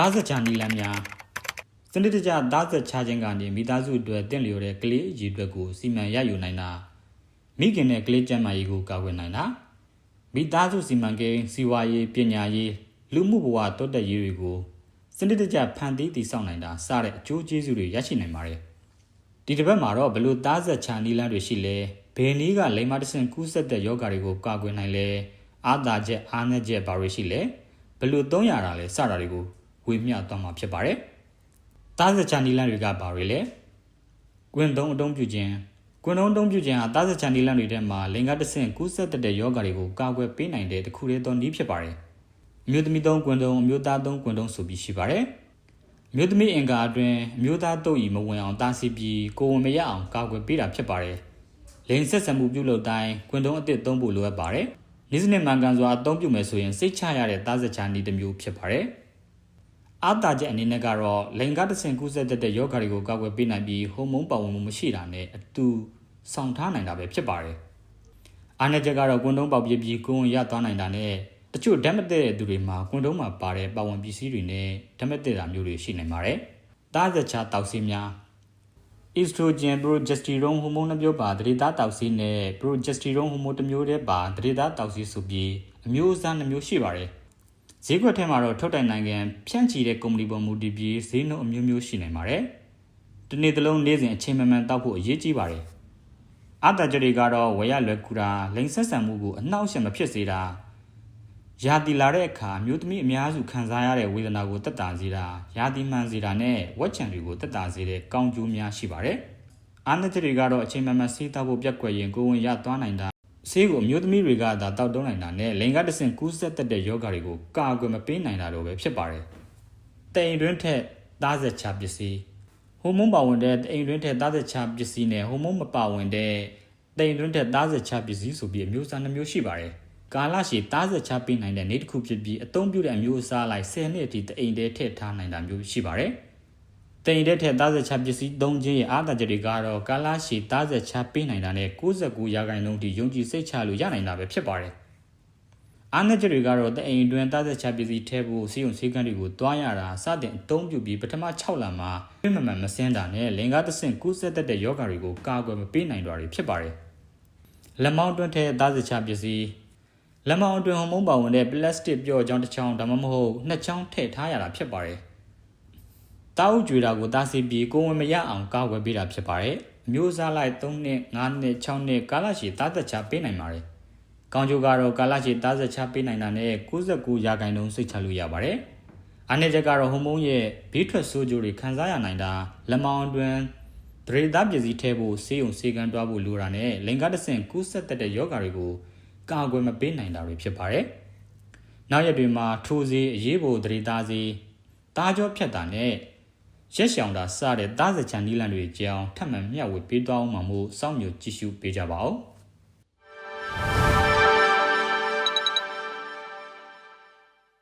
သားဆက်ချနီလန်းများစနစ်တကျသားဆက်ချခြင်းကနေမိသားစုအတွက်တင့်လျော်တဲ့ကလေးအကြီးအတွက်ကိုစီမံရယူနိုင်တာမိခင်နဲ့ကလေးကျန်းမာရေးကိုကာကွယ်နိုင်တာမိသားစုစီမံကိန်းစီဝါရေးပညာရေးလူမှုဘဝတိုးတက်ရေးတွေကိုစနစ်တကျဖန်တီးတည်ဆောက်နိုင်တာစတဲ့အကျိုးကျေးဇူးတွေရရှိနိုင်ပါတယ်ဒီတစ်ပတ်မှာတော့ဘယ်လိုသားဆက်ချနီလန်းတွေရှိလဲဘယ်နည်းကလိမ္မာတဆင်ကူးဆက်တဲ့ယောဂါတွေကိုကာကွယ်နိုင်လဲအားသာချက်အားနည်းချက်ဘာတွေရှိလဲဘယ်လိုသုံးရတာလဲစတာတွေကို ဝေမျှသွားမှာဖြစ်ပါတယ်။သားစချာနီလန်တွေကဘာတွေလဲ။ကွင်သုံးအတုံးပြုခြင်းကွင်သုံးအတုံးပြုခြင်းဟာသားစချာနီလန်တွေထဲမှာလင်္ကာတဆင့်ကူးဆက်တဲ့ယောဂါတွေကိုကာကွယ်ပေးနိုင်တဲ့တစ်ခုတည်းသောနည်းဖြစ်ပါတယ်။အမျိုးသမီးသုံးကွင်သုံးအမျိုးသားသုံးကွင်သုံးဆိုပြီးရှိပါတယ်။မြို့သမီးအင်္ကာအတွင်းမြို့သားတို့ဤမဝင်အောင်တားဆီးပြီးကိုဝင်မရအောင်ကာကွယ်ပေးတာဖြစ်ပါတယ်။လိန်ဆက်ဆံမှုပြုလုပ်တိုင်းကွင်တုံးအစ်စ်သုံးဖို့လိုအပ်ပါတယ်။နေ့စဉ်မှန်ကန်စွာအသုံးပြုမယ်ဆိုရင်စိတ်ချရတဲ့သားစချာနီတစ်မျိုးဖြစ်ပါတယ်။ အားတာချက်အနေနဲ့ကတော့လိင်ကတဆင်ကူးစက်တတ်တဲ့ယောဂါတွေကိုကာကွယ်ပေးနိုင်ပြီးဟော်မုန်းပါဝင်မှုမရှိတာနဲ့အတူဆောင်ထားနိုင်တာပဲဖြစ်ပါတယ်။အားနည်းချက်ကတော့ကွန်တုံးပေါက်ပြပြီးကိုယ်ဝင်ရသွားနိုင်တာနဲ့တချို့ဓာတ်မတည့်တဲ့သူတွေမှာကွန်တုံးမှာပါတဲ့ပါဝင်ပစ္စည်းတွေနဲ့ဓာတ်မတည့်တာမျိုးတွေရှိနိုင်ပါတယ်။သားစချာတောက်စီများ estrogen progesterone ဟော်မုန်းနှမျိုးပါတရေသားတောက်စီနဲ့ progesterone ဟော်မုန်းတစ်မျိုးတည်းပါတရေသားတောက်စီဆိုပြီးအမျိုးအစားနှမျိုးရှိပါတယ်။ ဈေးကွက်ထဲမှာတော့ထုတ်တိုင်နိုင်ငံဖြန့်ချီတဲ့ကုမ္ပဏီပေါ်မူတည်ပြီးဈေးနှုန်းအမျိုးမျိုးရှိနိုင်ပါတယ်။ဒီနေ့သလုံးနေ့စဉ်အချိန်မှန်မှန်တောက်ဖို့အရေးကြီးပါတယ်။အတကြတွေကတော့ဝယ်ရလွယ်ကူတာလိန်ဆက်ဆံမှုကိုအနှောက်အယှက်မဖြစ်စေတာရာသီလာတဲ့အခါမျိုးသမီးအများစုခံစားရတဲ့ဝေဒနာကိုတက်တာစေတာရာသီမှန်စေတာနဲ့ဝက်ချံတွေကိုတက်တာစေတဲ့ကောင်းကျိုးများရှိပါတယ်။အာနတတွေကတော့အချိန်မှန်မှန်ဆေးတောက်ဖို့ပြက်ကွက်ရင်ကိုယ်ဝင်ရသွားနိုင်တာ ဆေးကိုအမျိုးသမီးတွေကသာတောက်တုံးနိုင်တာနဲ့လိင်ကတဆင့်ကူးဆက်တတ်တဲ့ယောဂါတွေကိုကာကွယ်မပေးနိုင်တာတော့ပဲဖြစ်ပါတယ်။တိမ်တွင်းထက်သားဆက်ချပစ္စည်းဟိုမုန်းပါဝင်တဲ့တိမ်တွင်းထက်သားဆက်ချပစ္စည်းနဲ့ဟိုမုန်းမပါဝင်တဲ့တိမ်တွင်းထက်သားဆက်ချပစ္စည်းဆိုပြီးအမျိုးအစားနှမျိုးရှိပါတယ်။ကာလရှည်သားဆက်ချပေးနိုင်တဲ့နေ့တစ်ခုဖြစ်ပြီးအသုံးပြုတဲ့အမျိုးအစားလိုက်10နှစ်အထိတိမ်တဲထည့်ထားနိုင်တာမျိုးရှိပါတယ်။ တိန်တဲ့ထက်သားဆက်ချပစ္စည်းသုံးခြင်းရဲ့အားသာချက်တွေကတော့ကာလာရှည်သားဆက်ချပေးနိုင်တာနဲ့69ရာခိုင်နှုန်းထိယုံကြည်စိတ်ချလို့ရနိုင်တာပဲဖြစ်ပါတယ်။အားနည်းချက်တွေကတော့တအိမ်အတွင်းသားဆက်ချပစ္စည်းထဲဖို့စီယုံစီကန်းတွေကိုတွားရတာစတင်အသုံးပြုပြီးပထမ6လမှာပြင်းမှန်မှန်မစင်းတာနဲ့လင်ကားတဆင့်ကူးဆက်တတ်တဲ့ယောဂါတွေကိုကာကွယ်မပေးနိုင်တာတွေဖြစ်ပါတယ်။လက်မောင်းတွင်းထဲသားဆက်ချပစ္စည်းလက်မောင်းအတွင်းဟော်မုန်းပါဝင်တဲ့ပလတ်စတစ်ပြော့ချောင်းတစ်ချောင်းဒါမှမဟုတ်နှစ်ချောင်းထည့်ထားရတာဖြစ်ပါတယ်။ တားဥကြွေတာကိုတားဆီးပြီးကိုဝင်မရအောင်ကာကွယ်ပေးတာဖြစ်ပါတယ်။မျိုးစားလိုက်3နှစ်5နှစ်6နှစ်ကာလရှည်သားသက်ချပေးနိုင်ပါတယ်။ကောင်းကျိုးကတော့ကာလရှည်သားသက်ချပေးနိုင်တာနဲ့69ရာခိုင်နှုန်းစိတ်ချလို့ရပါတယ်။အနေချက်ကတော့ဟော်မုန်းရဲ့ဘေးထွက်ဆိုးကျိုးတွေခံစားရနိုင်တာလက်မောင်းအတွင်းဒရေသားပစ္စည်းထဲဖို့ဆေးရုံဆေးကန်းတွားဖို့လိုတာနဲ့လင်္ကာတဆင့်ကူးဆက်တဲ့ယောဂါတွေကိုကာကွယ်မပေးနိုင်တာတွေဖြစ်ပါတယ်။နောက်ရက်တွေမှာထိုးစေးအရေးပေါ်ဒရေသားစေးတားကြောဖြတ်တာနဲ့ ရက်ရှောင်တာစတဲ့သားစချန်နီလန်တွေကြောင်းထပ်မံမျှဝေပေးသွားအောင်မှမို့စောင့်မျှော်ကြည့်ရှုပေးကြပါဦး။